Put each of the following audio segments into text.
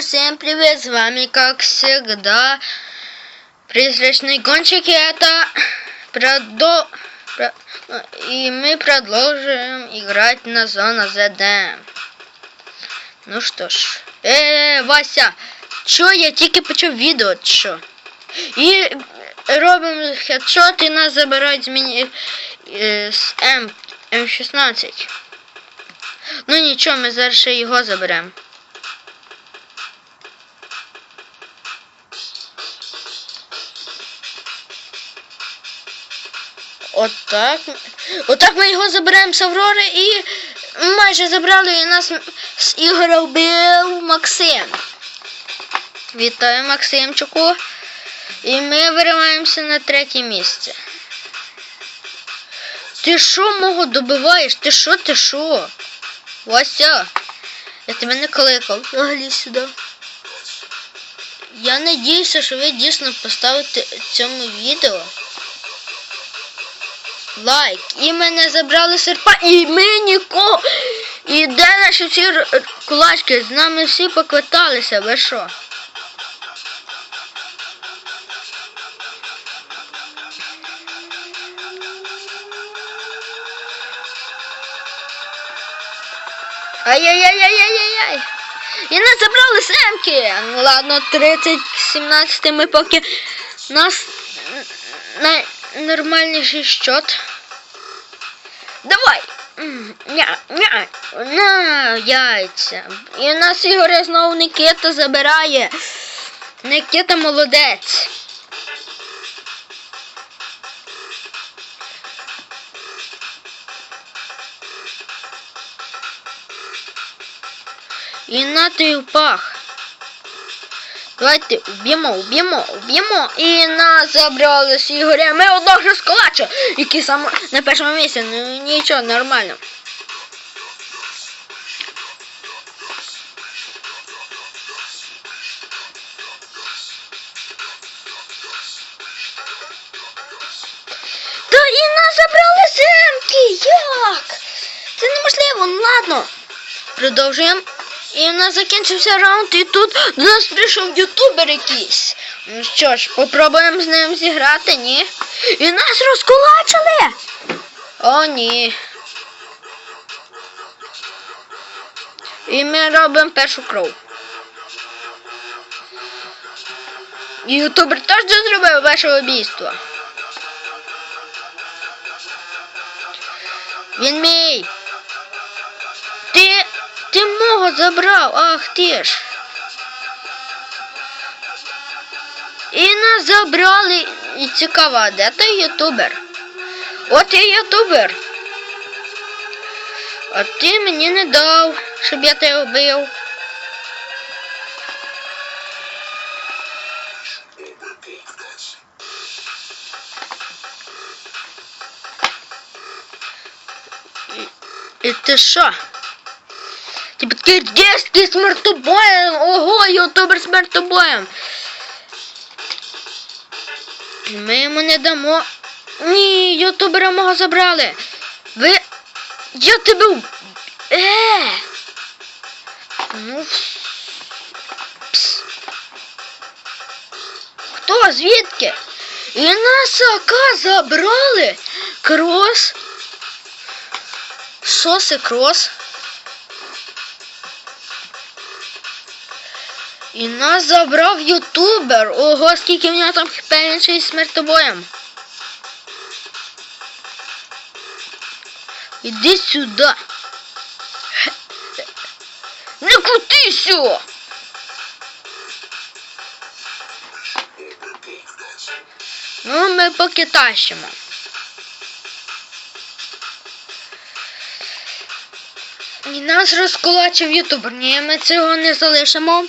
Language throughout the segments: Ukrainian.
Всем привет, с вами как всегда призрачный гонщик и это продо... про- ну, и мы продолжим играть на зона ЗД. Ну що ж, е, Вася, що я тільки почав відео, чи що? І робимо хедшот і нас забирають з мені е, з М, М16. Ну нічого, ми зараз ще його заберемо. Отак. Отак ми його заберемо з Аврори і майже забрали і нас з Ігоря вбив Максим. Вітаю Максимчику. І ми вириваємося на третє місце. Ти що мого добиваєш? Ти що, ти що? Вася, я тебе не кликав. Взагалі сюди. Я надіюся, що ви дійсно поставите цьому відео лайк. І мене забрали серпа, і ми нікого. І де наші всі кулачки? З нами всі поквиталися, ви що? Ай-яй-яй-яй-яй-яй-яй! І нас забрали семки! Ну ладно, 30, 17 ми поки нас на нормальніший счет. Давай! Ня, ня, на яйця. І у нас Ігоря знову Никита забирає. Никита молодець. І на ти впах. Давайте вб'ємо, вб'ємо, вб'ємо. І нас забрали з Ігоря. Ми одного ж сколача, який сам на першому місці. Ну нічого, нормально. Та і нас забрали земки! Як? Це неможливо, ну ладно. Продовжуємо. І у нас закінчився раунд, і тут до нас прийшов ютубер якийсь. Ну що ж, попробуємо з ним зіграти, ні? І нас розкулачили! О, ні. І ми робимо першу кров. Ютубер теж зробив ваше обійство. Він мій. Ти. Ти мого забрав, ах ти ж. І нас забрали. І цікаво, де той ютубер? От я ютубер. А ти мені не дав, щоб я тебе вбив. І ти що? Типа такий дійський смертобоєм. Ого, ютубер смертобоєм. Ми йому не дамо. Ні, ютубера мого забрали. Ви. Я тебе. Е. Ну. Пс. Хто? Звідки? І нас АК забрали. Крос. Що це крос? І нас забрав ютубер. Ого, скільки в нього там хп інший смертобоєм. Іди сюди. Не крутися! Ну, ми поки тащимо. І нас розкулачив ютубер. Ні, ми цього не залишимо.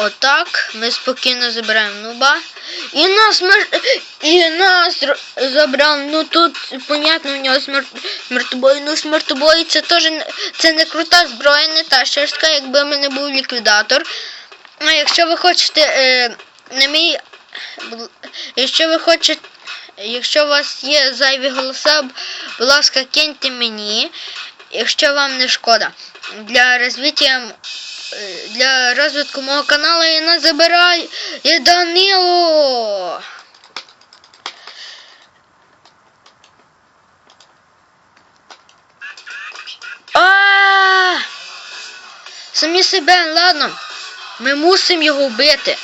Отак ми спокійно забираємо нуба. І нас мер... і нас забрав. Ну тут, понятно, у нього смер... смертобой. Ну смертобой це теж це не крута зброя, не та шерстка, якби в мене був ліквідатор. А якщо ви хочете е, на мій. Якщо ви хочете якщо у вас є зайві голоса, будь ласка, киньте мені, якщо вам не шкода. Для розвиття для розвитку мого каналу я не забираю Данило. А! Самі себе, ладно. Ми мусимо його вбити.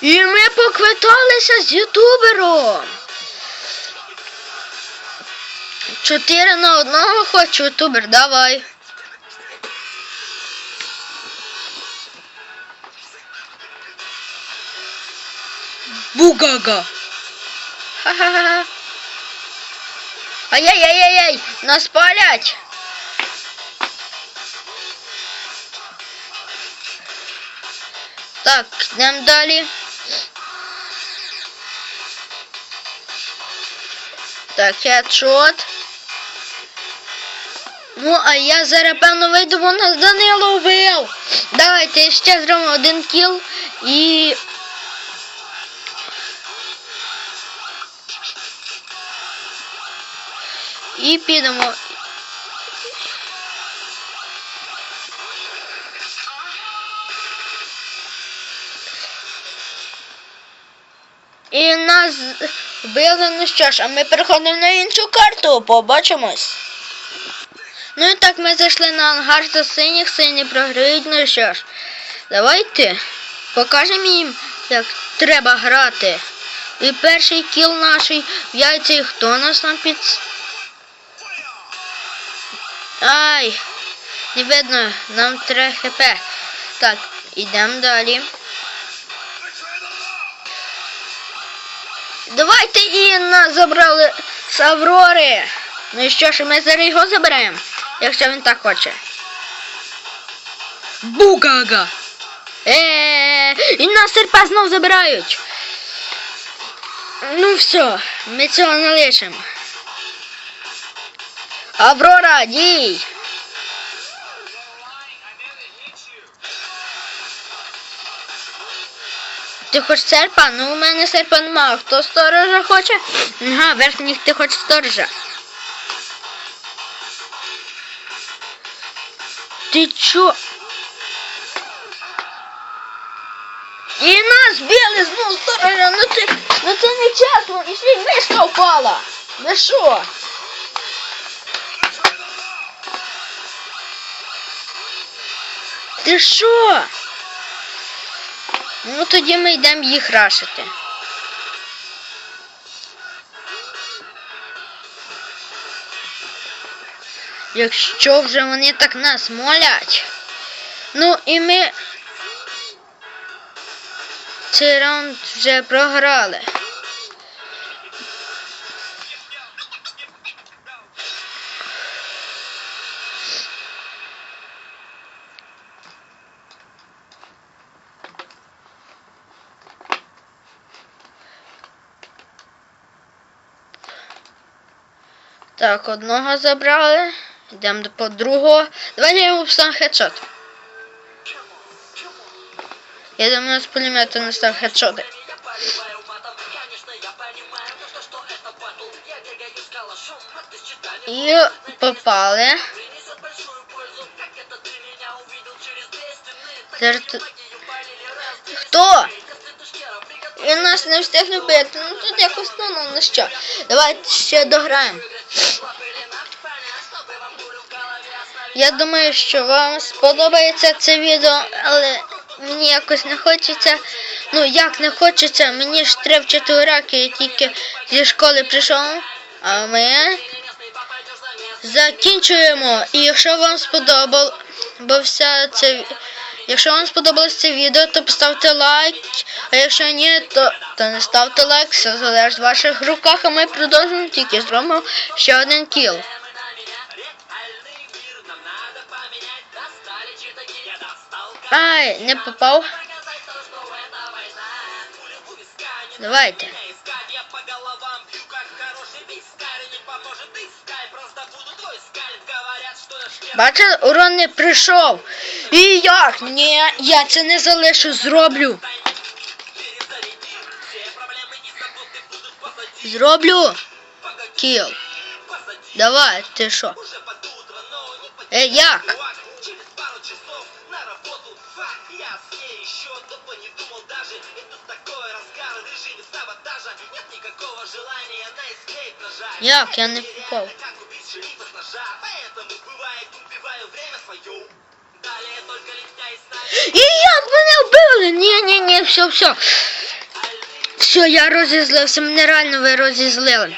І ми поквиталися з ютубером. Чотири на одного хоч ютубер, давай. Бугага. Ха-ха-ха. Ай-яй-яй-яй, нас палять. Так, йдемо далі. Так, хедшот. Ну, а я зараз певно вийду, бо нас Данило вбив. Давайте ще зробимо один кіл і. І підемо. І нас вбили, ну що ж, а ми переходимо на іншу карту, побачимось. Ну і так ми зайшли на ангар за синіх, сині програють, ну що ж. Давайте покажемо їм, як треба грати. І перший кіл наш в яйці, хто нас там під. Ай! Не видно, нам треба хп. Так, ідемо далі. Давайте Інна забрали з Аврори. Ну і що ж, ми зараз його заберемо, якщо він так хоче. Бугага! Е, і нас серпа знов забирають. Ну все, ми цього не лишимо. Аврора, дій! Ти хочеш серпа? Ну у мене серпа немає. Хто сторожа хоче? Ага, верхніх ти хочеш сторожа. Ти чо? І нас били знову сторожа, ну ти, ну це не чесно, і ще й мишка впала. Ви що? Ти що? Ну тоді ми йдемо їх рашити. Якщо вже вони так нас молять. Ну і ми цей раунд вже програли. Так, одного забрали. Йдемо до по другого. Давайте я йому встану хедшот. Я думаю, з пулемета не став хедшоти. Я поливаю матом, конечно, я понимаю, ну что, что это батл Я бегаю с калашом, а ты с читанием І попали. Принесет большую пользу, как это ты меня увидел через две стены Так Зараз что тут- магию палили раз, две, Хто? Косты тушкера, приготовь Він нас не встиг вбити. Ну тут якось ну, ну, ну що. Давайте ще дограємо. Я думаю, що вам сподобається це відео, але мені якось не хочеться. Ну як не хочеться, мені ж треба вчити уроки, я тільки зі школи прийшов. А ми закінчуємо. І якщо вам сподобалося це, якщо вам сподобалось це відео, то поставте лайк. А якщо ні, то, то не ставте лайк, все залежить в ваших руках, а ми продовжуємо тільки зробимо ще один кіл. Ай, не попав. Показать то, что это война Пулю в вискание Давайте. Меня искать, я по головам бью, как хороший вискарь Не поможет поможет и скайп Раздобуду твой скальп Говорят, что я шкет Бачите, урон не прийшов. І як? Ні, я це не залишу, зроблю. Перезаряди Все проблемы и заботы будут позади Зроблю. Погоди, Кіл. позади Давай, ти що? Е, як? Чувак, Через пару часов на работу Фак, я с ней еще тупо не думал даже И тут такой разгар в режиме саботажа Нет никакого желания на эскейп нажать Як? Я не Это попав. нереально, как убить шерифа с ножа Поэтому бывает убиваю время свое Далее только летя и ставить І як мене вбили? Ні, ні, ні, все, все. Все, я розізлився, мене реально ви розізлили.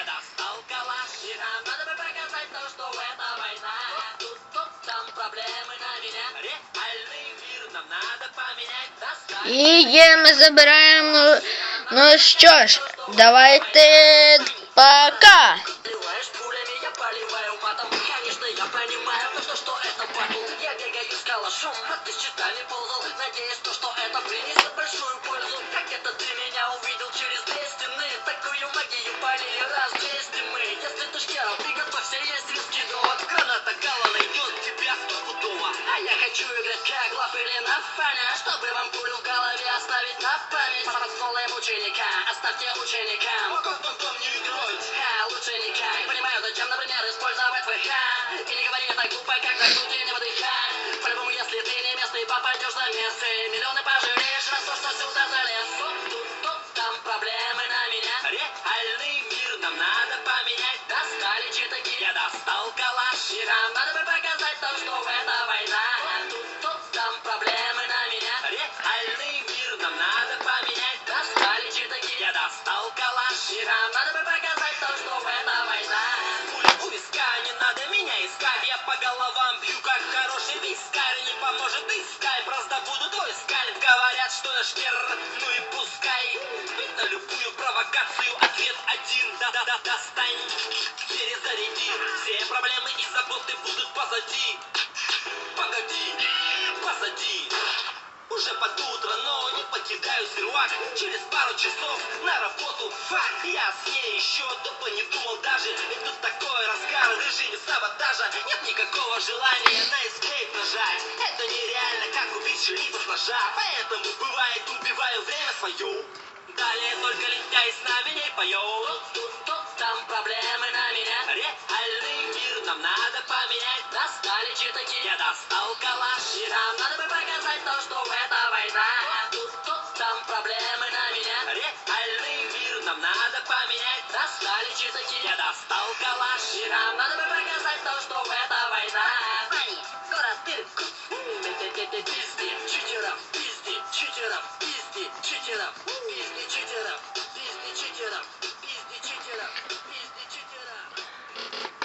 І є, ми забираємо. Ну, ну що ж, давайте пока. Поливаешь пулями, я поливаю матом Конечно, я понимаю, то, что, что это батл Я бегаю с калашом, а ты с щитами ползал Надеюсь, то, что это принесет большую пользу Как это ты меня увидел через две Такую магию полили раз двести мы Если ты шкером, приготовься, есть риски довод Граната Гала найдет тебя стопудово А я хочу играть как лав или на фане Чтобы вам пулю в голове оставить на память. Пацаном ученика, оставьте ученикам Потом не играть Ха, лучше не кай Понимаю, зачем, например, использовать ВХ. И не говори так глупо, как на студии не выдыхай По-любому, если ты не местный, попадешь на место. Миллионы пожалеешь на то, что сюда залез. Тут, тут, там проблемы нам надо поменять. Достали читаки, я достал калаш. И нам надо бы показать то, что это война. Тут, тут, там проблемы на меня. Реальный мир нам надо поменять. Достали читаки, я достал калаш. И нам надо бы показать то, что это война. Пуля у виска, не надо меня искать. Я по головам бью, как Не поможет и скайп, раздобуду твой скальп Говорят, что я шкер, ну и пускай. На любую провокацию ответ один. Да-да-да, достань, перезаряди. Все проблемы и заботы будут позади. Погоди, позади уже под утро, но не покидаю сервак Через пару часов на работу. Фак Я с ней еще тупо не думал даже. Ведь тут такой разгар в режиме саботажа. Нет никакого желания на эскейп нажать. Это нереально, как убить шерифа с ножа. Поэтому бывает убиваю время свое Далее только летя и с нами не поем Тут, тут, там проблемы на меня. Реальный мир нам надо поменять Достали читаки, я достал калаш. И нам надо бы показать то, что это война. Тут, тут, там проблемы на меня. Реальный мир нам надо поменять. Достали читаки, я достал калаш. И нам надо бы показать то, что это война. Парни, скоро дырку Пизди читеров, пизди читеров, пизди читеров, пизди читеров, пизди читеров, пизди читеров, пизди читеров.